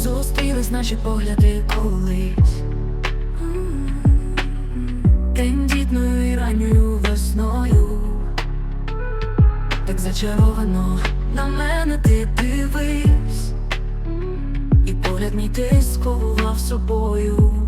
З'єднались наші погляди колись. Тендітною і ранньою весною. Так зачаровано на мене ти дивись. І погляд мій ти сковував собою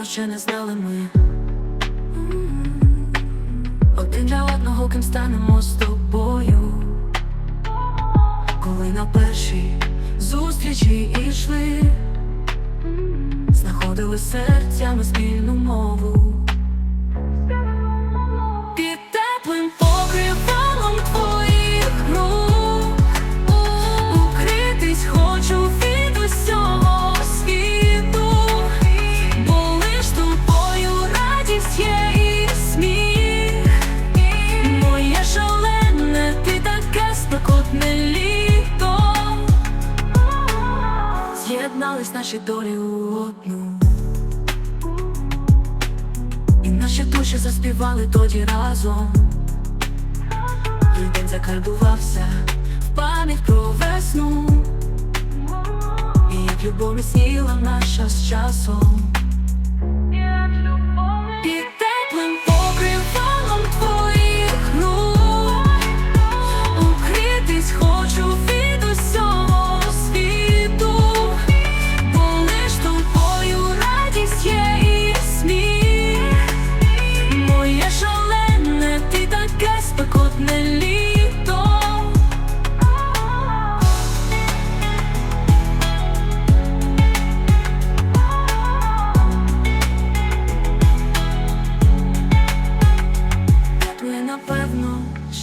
напевно, ще не знали ми. Один для одного, ким станемо з тобою, коли на першій зустрічі ішли, знаходили серцями спільну мову. Спекотне літо. З'єднались наші долі у одну. І наші душі заспівали тоді разом. І день закарбувався в пам'ять про весну. І як любов міцніла наша з часом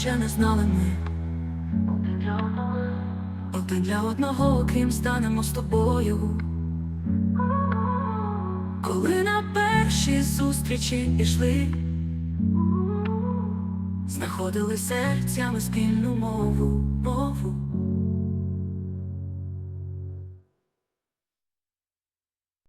ще не знали ми. Один для одного, ким станемо з тобою. Коли на перші зустрічі пішли, знаходили серцями спільну мову, мову.